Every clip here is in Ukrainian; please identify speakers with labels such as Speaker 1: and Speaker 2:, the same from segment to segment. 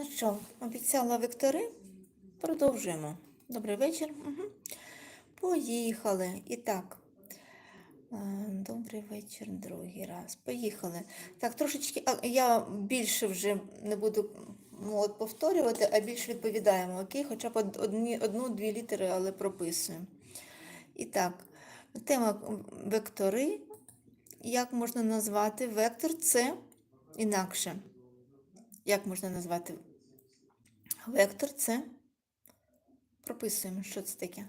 Speaker 1: ну що, обіцяла вектори? Продовжуємо. Добрий вечір. Угу. Поїхали. І так. е, Добрий вечір, другий раз. Поїхали. Так, трошечки, я більше вже не буду ну, от, повторювати, а більше відповідаємо, окей? Хоча б одну-дві літери, але прописуємо. І так, тема вектори. Як можна назвати? Вектор це інакше. Як можна назвати? Вектор це. Прописуємо, що це таке.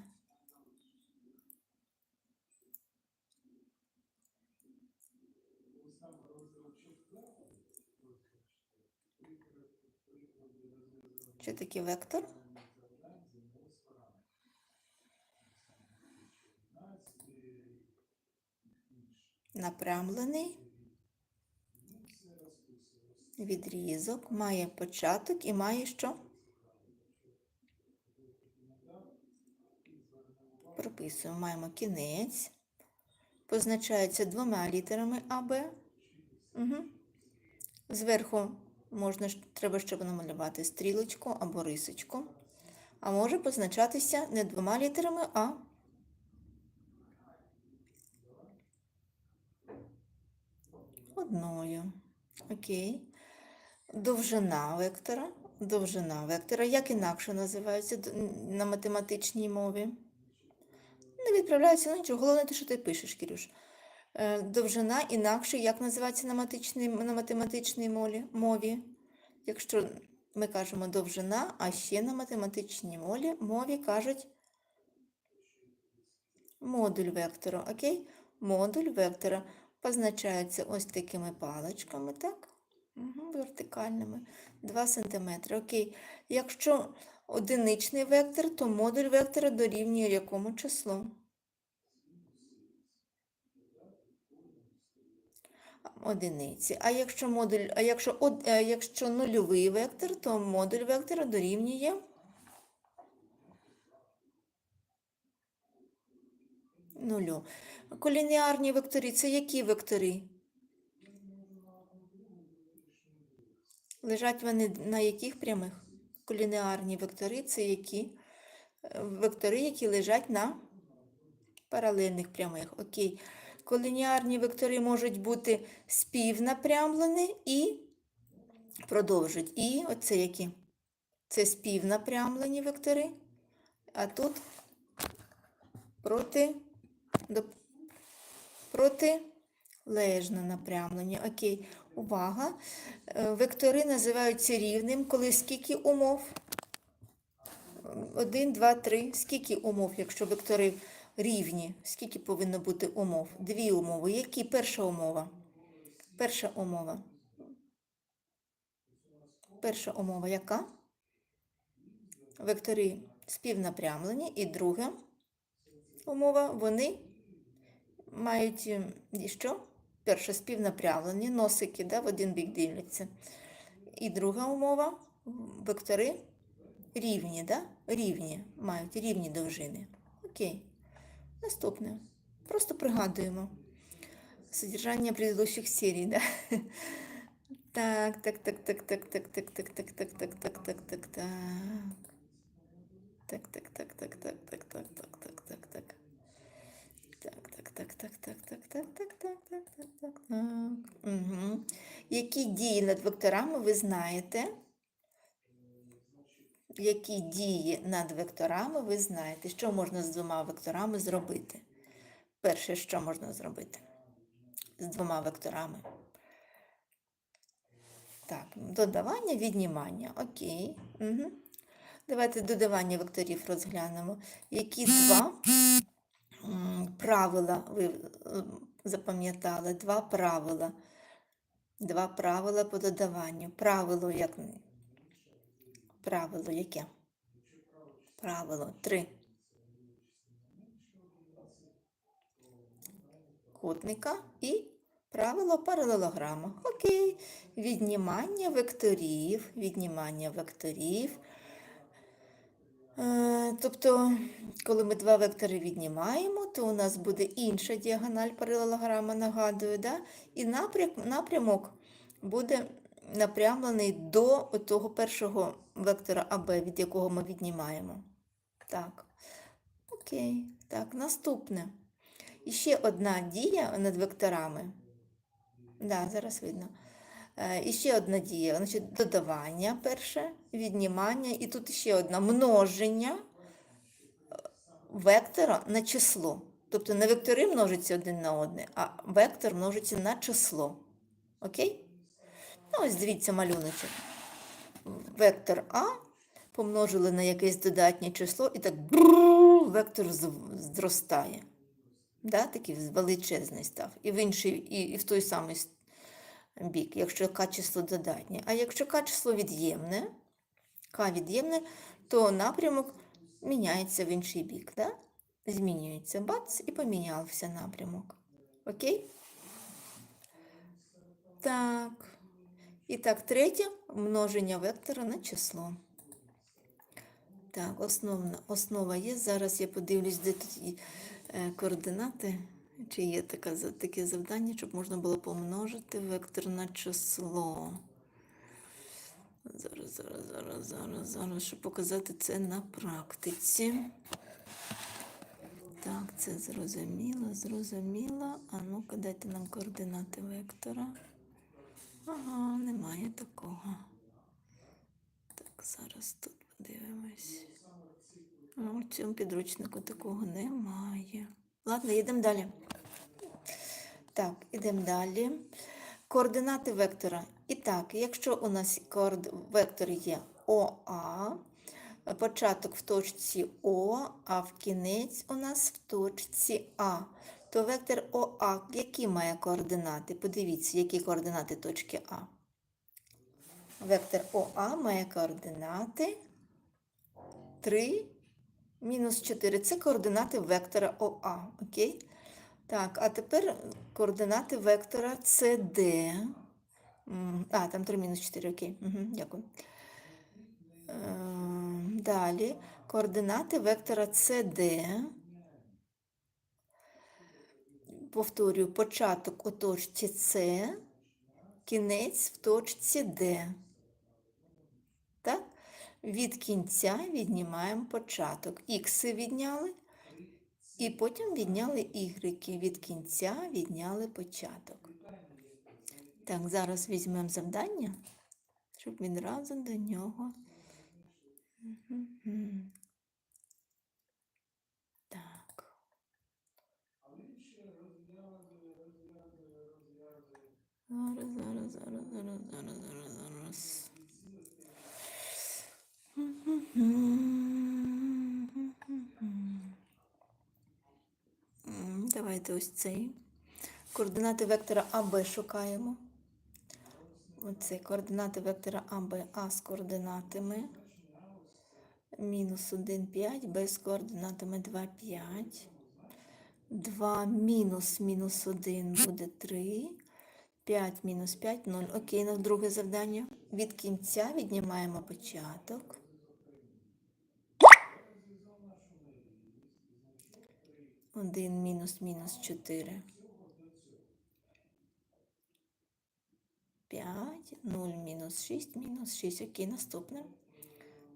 Speaker 1: Що таке вектор? Напрямлений відрізок, має початок і має що? Прописуємо, маємо кінець. Позначається двома літерами АБ. Угу. Зверху можна, треба, щоб намалювати стрілочку або рисочку. А може позначатися не двома літерами, а одною. Окей. Довжина вектора. Довжина вектора. Як інакше називається на математичній мові? Не відправляється нічого. Головне те, що ти пишеш, Кірюш. Е, Довжина інакше, як називається на на математичній мові? Якщо ми кажемо довжина, а ще на математичній мові, мові кажуть модуль вектора. Окей? Модуль вектора позначається ось такими паличками, так? Угу, вертикальними. 2 см. Окей. Якщо одиничний вектор, то модуль вектора дорівнює якому числу? Одиниці. А якщо модуль, а якщо, од- е, якщо нульовий вектор, то модуль вектора дорівнює нулю. Колініарні вектори це які вектори? Лежать вони на яких прямих? Колінеарні вектори це які? Е, Вектори, які лежать на паралельних прямих. Окей. Колініарні вектори можуть бути співнапрямлені і продовжують. І оце які? Це співнапрямлені вектори. А тут проти, до, протилежно напрямлені. Окей. Увага. Е, Вектори називаються рівним, коли скільки умов? Один, два, три. Скільки умов, якщо вектори рівні? Скільки повинно бути умов? Дві умови. Які? Перша умова. Перша умова. Перша умова яка? Вектори співнапрямлені. І друга умова, вони мають ем, і що? Перше співнапрямлені, носики да, в один бік дивляться. І друга умова вектори рівні, да? рівні, мають рівні довжини. Окей. Наступне. Просто пригадуємо содержання предыдущих серій. Да? Так, так, так, так, так, так, так, так, так, так, так, так, так. Так, так, так, так, так, так, так, так, так, так, так. Так, так, так, так, так, так, так, так, так, так, так. Угу. Які дії над векторами ви знаєте? Які дії над векторами ви знаєте? Що можна з двома векторами зробити? Перше, що можна зробити з двома векторами? Так, додавання, віднімання. Окей. Угу. Давайте додавання векторів розглянемо. Які два правила ви е, запам'ятали? Два правила. Два правила по додаванню. Правило як правило яке? Правило три. Кутника і правило паралелограма. Окей. Віднімання векторів. Віднімання векторів. Е, Тобто, коли ми два вектори віднімаємо, то у нас буде інша діагональ паралелограма, нагадую, да? і напрямок буде напрямлений до того першого вектора АБ, від якого ми віднімаємо. Так. Окей. Так, наступне. І ще одна дія над векторами. Да, зараз видно. Е, І ще одна дія, значить, додавання перше, віднімання, і тут ще одна множення е, вектора на число. Тобто не вектори множаться один на одне, а вектор множиться на число. Окей? Ну, ось дивіться малюночок. Вектор А помножили на якесь додатнє число, і так вектор зростає. Да? Такий величезний став. І в інший, і, в той самий бік, якщо К число додатнє. А якщо К число від'ємне, К від'ємне, то напрямок міняється в інший бік. Да? Змінюється. Бац, і помінявся напрямок. Окей? Так. І так, третє множення вектора на число. Так, основна, основа є. Зараз я подивлюсь, де тут є, е, координати. Чи є така, за- таке завдання, щоб можна було помножити вектор на число. Зараз, зараз, зараз, зараз, зараз, щоб показати це на практиці. Так, це зрозуміло, зрозуміло. А ну-ка, дайте нам координати вектора. Ага, немає такого. Так, зараз тут подивимось. Ну, в цьому підручнику такого немає. Ладно, їдемо далі. Так, ідемо далі. Координати вектора. І так, якщо у нас вектор є ОА, початок в точці О, а в кінець у нас в точці А, то вектор ОА які має координати? Подивіться, які координати точки А. Вектор ОА має координати 3, мінус 4. Це координати вектора ОА. Окей? Так, а тепер координати вектора CD. А, там 3 мінус 4, окей. Угу, дякую. Е, Далі координати вектора CD. Повторюю, початок у точці С, кінець в точці D. Так? Від кінця віднімаємо початок. Ікси відняли, і потім відняли ігреки. Від кінця відняли початок. Так, зараз візьмемо завдання, щоб відразу до нього. Так. Зараз, зараз, зараз, зараз, зараз, зараз, зараз. Давайте ось цей. Координати вектора АБ шукаємо. Оце координати вектора АБ, А з координатами мінус 1, 5, Б з координатами 2, 5. 2 мінус мінус 1 буде 3. 5 мінус 5, 0. Окей, на друге завдання. Від кінця віднімаємо початок. Один мінус мінус 4. 5, 0 мінус 6, мінус 6. Окей, наступне.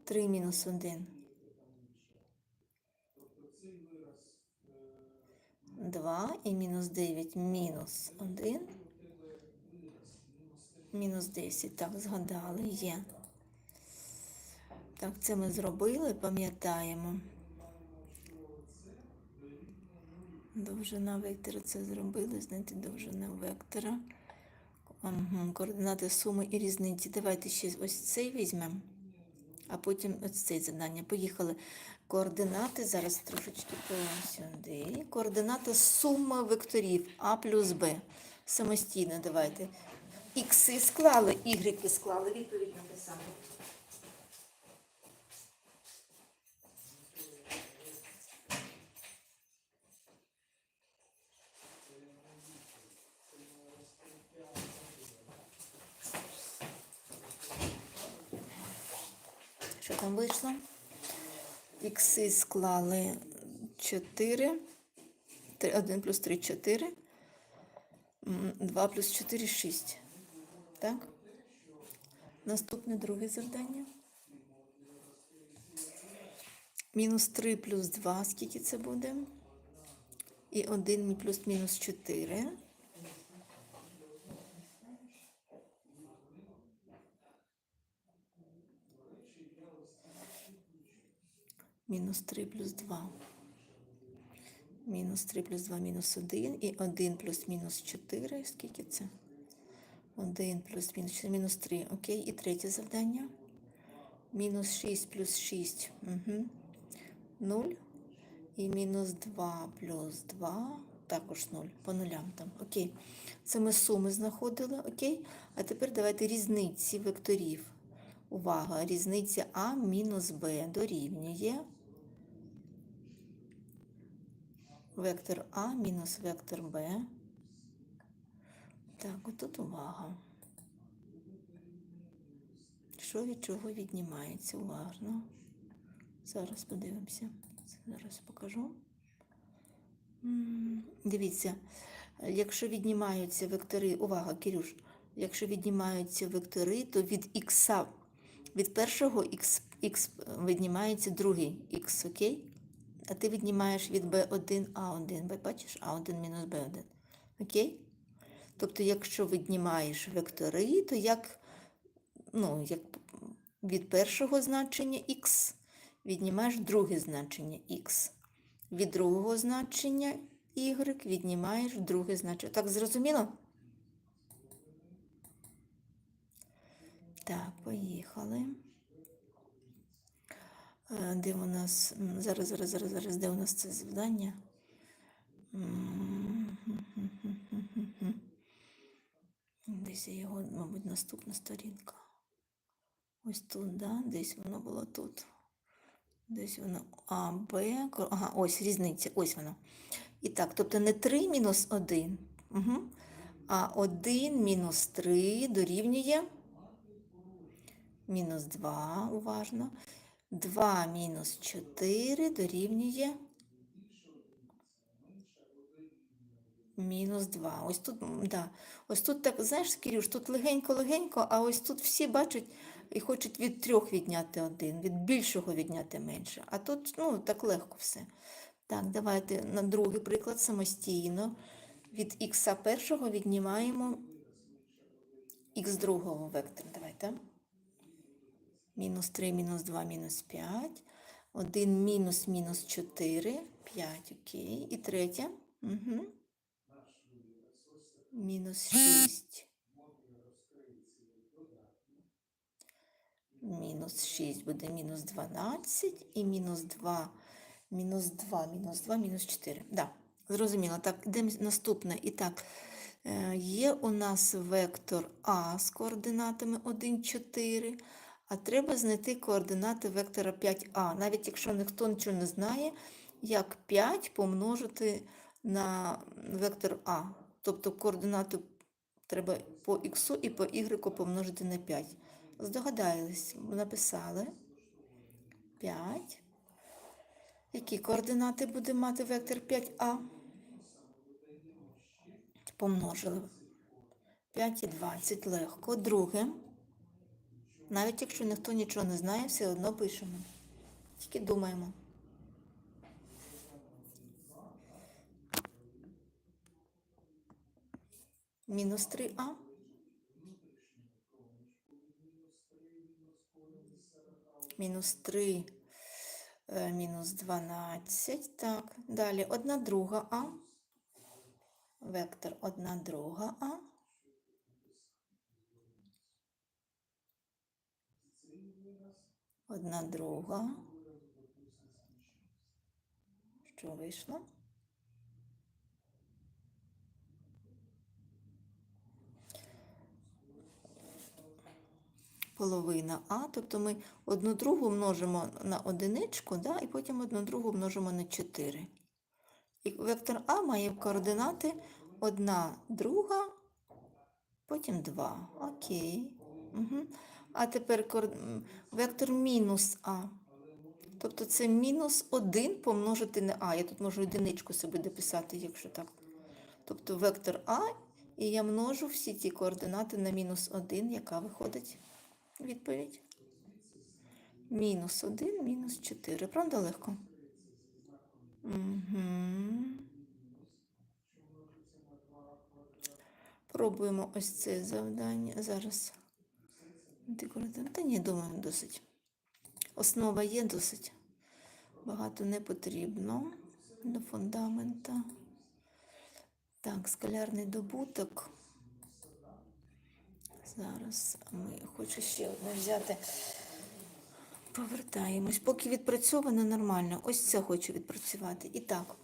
Speaker 1: 3 мінус 1. 2 і мінус 9 мінус 1. Мінус 10. Так, згадали, є. Так, це ми зробили, пам'ятаємо. Довжина вектора це зробили, знайти довжину вектора. Координати суми і різниці. Давайте ще ось цей візьмемо, а потім ось цей завдання. Поїхали. Координати, зараз трошечки сюди. Координати суми векторів А плюс Б. Самостійно давайте. Ікси склали, ігреки склали, відповідь написали. Там вийшло? Ікси склали 4. 1 плюс 3 4. 2 плюс 4 6. Так? Наступне друге завдання. Мінус 3 плюс 2, скільки це буде? І 1 плюс мінус 4. Мінус 3 плюс 2. Мінус 3 плюс 2 мінус 1. І 1 плюс мінус 4. Скільки це? 1 плюс мінус 4, мінус 3. Окей. І третє завдання. Мінус 6 плюс 6. Угу. 0. І мінус 2 плюс 2. Також 0. По нулям там. Окей. Це ми суми знаходили. Окей. А тепер давайте різниці векторів. Увага! Різниця А мінус Б дорівнює. Вектор А мінус вектор Б. Так, отут увага. Що від чого віднімається? Уважно. Зараз подивимося. Зараз покажу. Дивіться, якщо віднімаються вектори, увага, Кирюш, якщо віднімаються вектори, то від х, від першого х, х віднімається другий х, окей? А ти віднімаєш від b1 а1, Б- бачиш, а1 мінус b1. Окей? Тобто, якщо віднімаєш вектори, то як, ну, як від першого значення х віднімаєш друге значення х. Від другого значення y віднімаєш друге значення. Так, зрозуміло? Так, поїхали. Е, Де у нас. Зараз, зараз, зараз, зараз, де у нас це завдання? Десь його, мабуть, наступна сторінка. Ось тут, да? Десь воно було тут. Десь воно А, Б. Ага, ось різниця, ось воно. І так, тобто не 3 мінус 1, угу. а 1 мінус 3 дорівнює мінус 2, уважно. 2 мінус 4 дорівнює мінус 2. Ось тут, да. ось тут так, знаєш, Кирюш, тут легенько-легенько, а ось тут всі бачать і хочуть від трьох відняти один, від більшого відняти менше. А тут, ну, так легко все. Так, давайте на другий приклад самостійно. Від х першого віднімаємо х другого вектор. Давайте. Мінус 3, мінус 2, мінус 5. 1 мінус мінус 4. 5, окей. І третє. Угу. Мінус 6. Мінус 6 буде мінус 12 і мінус 2, мінус 2, мінус 2, мінус 4. Да, зрозуміло. Так, йдемо наступне. І так, е, є у нас вектор А з координатами 1, 4, а треба знайти координати вектора 5А. Навіть якщо ніхто нічого не знає, як 5 помножити на вектор А. Тобто координату треба по х і по y помножити на 5. Здогадались, написали 5. Які координати буде мати вектор 5а? Помножили. 5 і 20 легко. Друге. Навіть якщо ніхто нічого не знає, все одно пишемо. Тільки думаємо. Мінус 3а. Мінус 3, е, мінус 12. Так, далі одна друга А. Вектор одна друга А. Одна друга. Що вийшло? половина А, тобто ми одну другу множимо на одиничку, да, і потім одну другу множимо на 4. І вектор А має координати 1 друга, потім 2. Окей. Угу. А тепер вектор мінус А. Тобто це мінус 1 помножити на А. Я тут можу одиничку собі дописати, якщо так. Тобто вектор А, і я множу всі ці координати на мінус 1, яка виходить відповідь? Мінус 1, мінус 4. Правда легко? Угу. Пробуємо ось це завдання. Зараз. Декоративне. Та ні, думаю, досить. Основа є досить. Багато не потрібно до фундамента. Так, скалярний добуток. Зараз ми хочу ще одне взяти. Повертаємось. Поки відпрацьовано нормально. Ось це хочу відпрацювати. І так.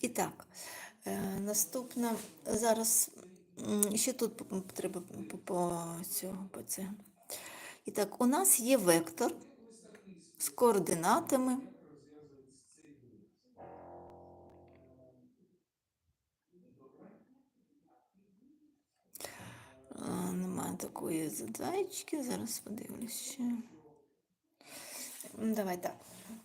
Speaker 1: І так, е, наступна зараз ще тут треба по, по цього по це. І так, у нас є вектор з координатами. Немає такої задачки. Зараз подивлюсь ще. Давай так.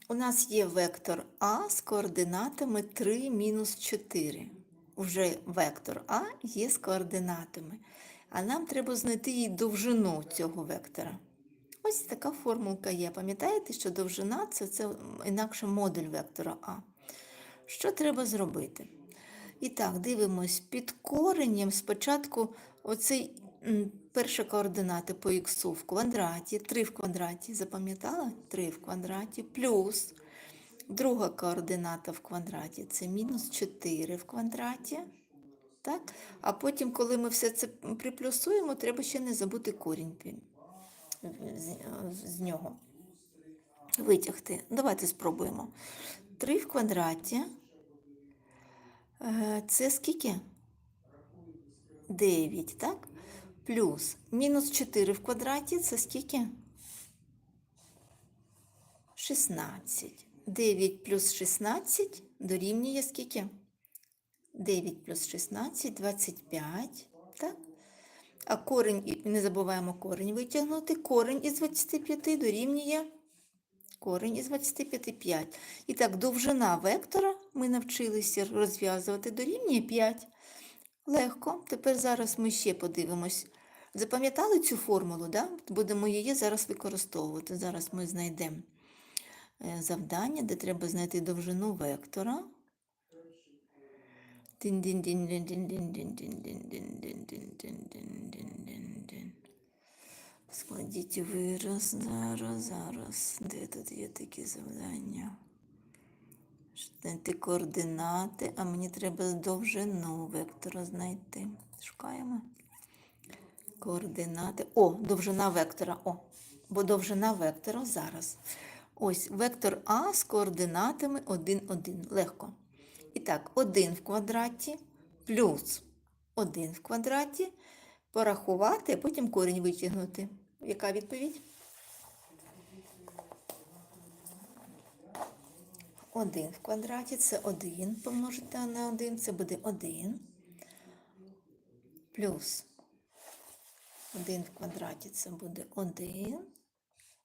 Speaker 1: У нас є вектор А з координатами 3 мінус 4. Уже вектор А є з координатами. А нам треба знайти їй довжину цього вектора. Ось така формулка є. Пам'ятаєте, що довжина це, це інакше модуль вектора А. Що треба зробити? І так, дивимось, під коренем спочатку оцей перша координата по х в квадраті, 3 в квадраті, запам'ятала? 3 в квадраті, плюс друга координата в квадраті це мінус 4 в квадраті. Так? А потім, коли ми все це приплюсуємо, треба ще не забути корінь з нього витягти. Давайте спробуємо. 3 в квадраті. Е, Це скільки? 9, так? Плюс мінус 4 в квадраті це скільки? 16. 9 плюс 16 дорівнює скільки? 9 плюс 16 25. Так? А корень, не забуваємо корень витягнути. Корень із 25 дорівнює корень із 25 5. І так, довжина вектора ми навчилися розв'язувати дорівнює 5. Легко. Тепер зараз ми ще подивимось. Запам'ятали цю формулу, да? Будемо її зараз використовувати. Зараз ми знайдемо завдання, де треба знайти довжину вектора. Складіть вираз, зараз, зараз. Де тут є такі завдання? Знайти координати, а мені треба довжину вектора знайти. Шукаємо. Координати. О, довжина вектора. О, бо довжина вектора зараз. Ось вектор А з координатами 1, 1. Легко. І так, 1 в квадраті плюс 1 в квадраті. Порахувати, а потім корінь витягнути. Яка відповідь? 1 в квадраті це 1 помножити на 1, це буде 1. Плюс 1 в квадраті це буде 1.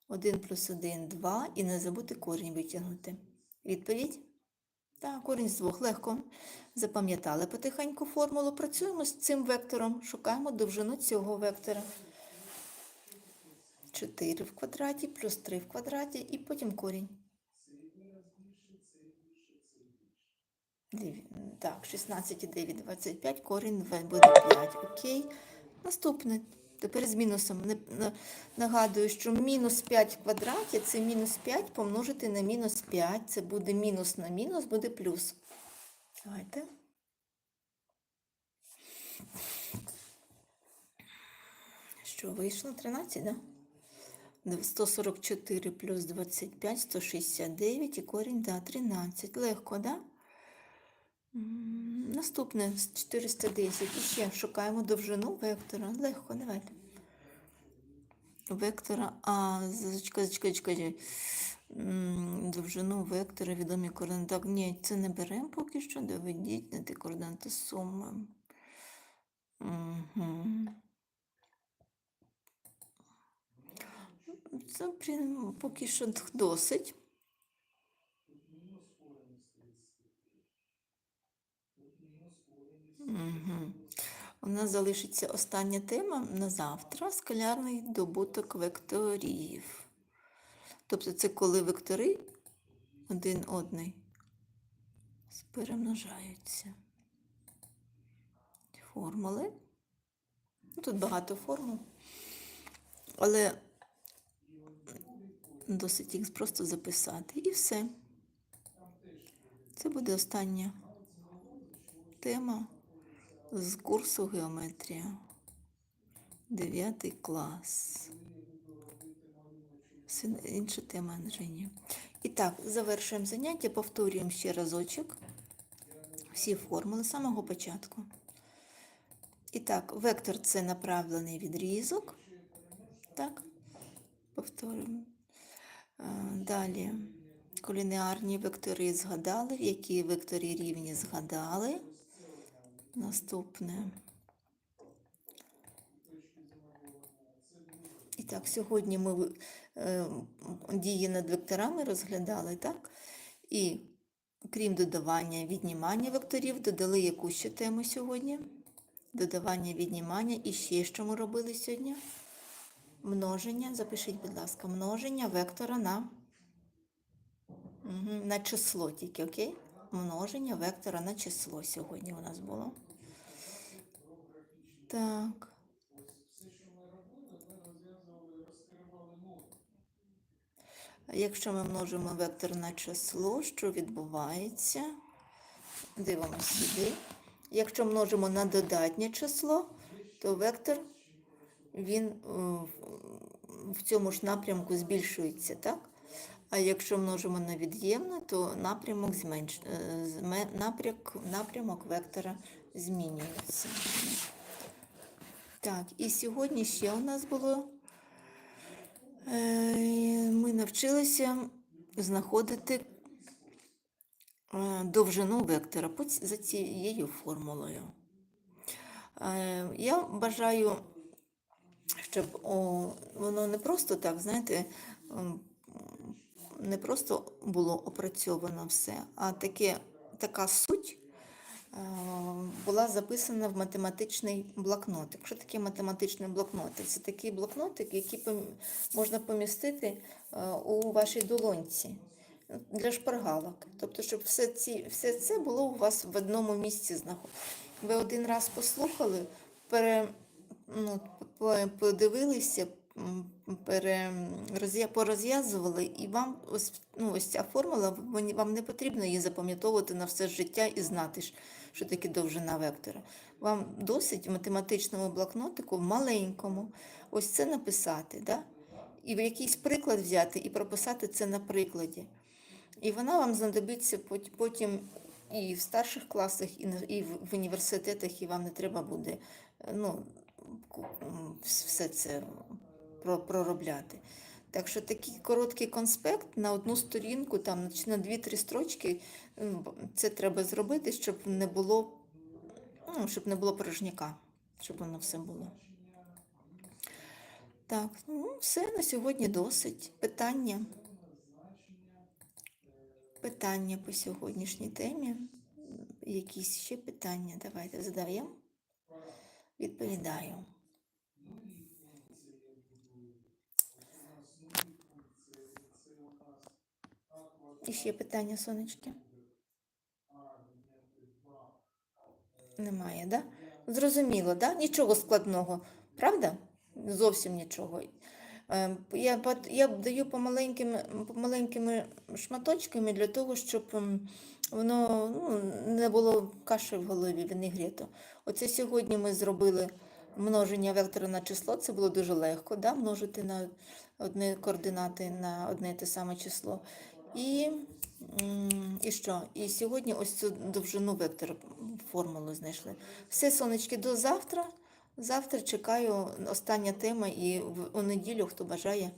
Speaker 1: 1 плюс 1 – 2. І не забути корінь витягнути. Відповідь? Так, корінь з двох легко. Запам'ятали потихеньку формулу. Працюємо з цим вектором. Шукаємо довжину цього вектора. 4 в квадраті плюс 3 в квадраті і потім корінь. Так, 16 і 9, 25, корінь буде 5. Окей. Наступне. Тепер з мінусом. Нагадую, що мінус 5 в квадраті це мінус 5 помножити на мінус 5. Це буде мінус на мінус, буде плюс. Давайте. Що вийшло? 13, да? 144 плюс 25, 169 і корінь, да, 13. Легко, да? Наступне з 410. І ще шукаємо довжину вектора. Легко, давайте. Вектора А, зачекай, зачекай, зачекай. Довжину вектора, відомі координати. Так, ні, це не беремо поки що. Доведіть на ті координати суми. Угу. Це прям поки що досить. Угу. У нас залишиться остання тема на завтра скалярний добуток векторів. Тобто це коли вектори один одний перемножаються. Формули. Ну, Тут багато формул, але досить їх просто записати. І все. Це буде остання тема з курсу геометрія. Дев'ятий клас. Все інша тема вже. І так, завершуємо заняття, повторюємо ще разочок всі формули з самого початку. І так, вектор це направлений відрізок. Так, повторюємо. Далі колінеарні вектори згадали, які векторі рівні згадали. Наступне. І так, сьогодні ми е, дії над векторами розглядали, так? І крім додавання віднімання векторів, додали яку ще тему сьогодні? Додавання віднімання. І ще що ми робили сьогодні? Множення. Запишіть, будь ласка, множення вектора на, Мгм, на число тільки, окей? Множення вектора на число сьогодні у нас було. Так. Якщо ми множимо вектор на число, що відбувається? Дивимося сюди. Якщо множимо на додатнє число, то вектор він е, в цьому ж напрямку збільшується, так? А якщо множимо на від'ємне, то напрямок, зменш... е, напрямок, напрямок вектора змінюється. Так, і сьогодні ще у нас було. е, Ми навчилися знаходити е, довжину вектора за цією формулою. Е, Я бажаю, щоб воно не просто так, знаєте, не просто було опрацьовано все, а таке, така суть була записана в математичний блокнотик. Що таке математичний блокнотик? Це такий блокнотик, який можна помістити е, у вашій долонці для шпаргалок. Тобто, щоб все, ці, все це було у вас в одному місці знаходиться. Ви один раз послухали, пере, ну, подивилися, порозв'язували, і вам ось, ну, ось ця формула, вам не потрібно її запам'ятовувати на все життя і знати, що таке довжина вектора. Вам досить в математичному блокнотику, в маленькому, ось це написати, да? і в якийсь приклад взяти і прописати це на прикладі. І вона вам знадобиться потім і в старших класах, і, в університетах, і вам не треба буде е, ну, все це проробляти. Так що такий короткий конспект на одну сторінку, там, чи на дві-три строчки, це треба зробити, щоб не було, ну, щоб не було порожняка, щоб воно все було. Так, ну все на сьогодні досить. Питання. Питання по сьогоднішній темі. Якісь ще питання? Давайте задаємо. Відповідаю. І ще питання, сонечки? Немає, да? Зрозуміло, да? Нічого складного, правда? Зовсім нічого. Е, Я, я даю помаленькими, помаленькими шматочками для того, щоб воно ну, не було каші в голові, вінегрету. Оце сьогодні ми зробили множення вектора на число. Це було дуже легко, да? множити на одні координати на одне те саме число. І, і що? І сьогодні ось цю довжину вектора формулу знайшли. Все, сонечки, до завтра. Завтра чекаю остання тема, і в у неділю, хто бажає,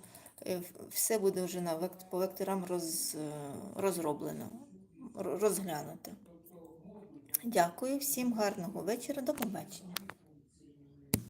Speaker 1: е, все буде вже на век- по векторам роз, розроблено, ро- розглянуто. Дякую всім гарного вечора. До побачення.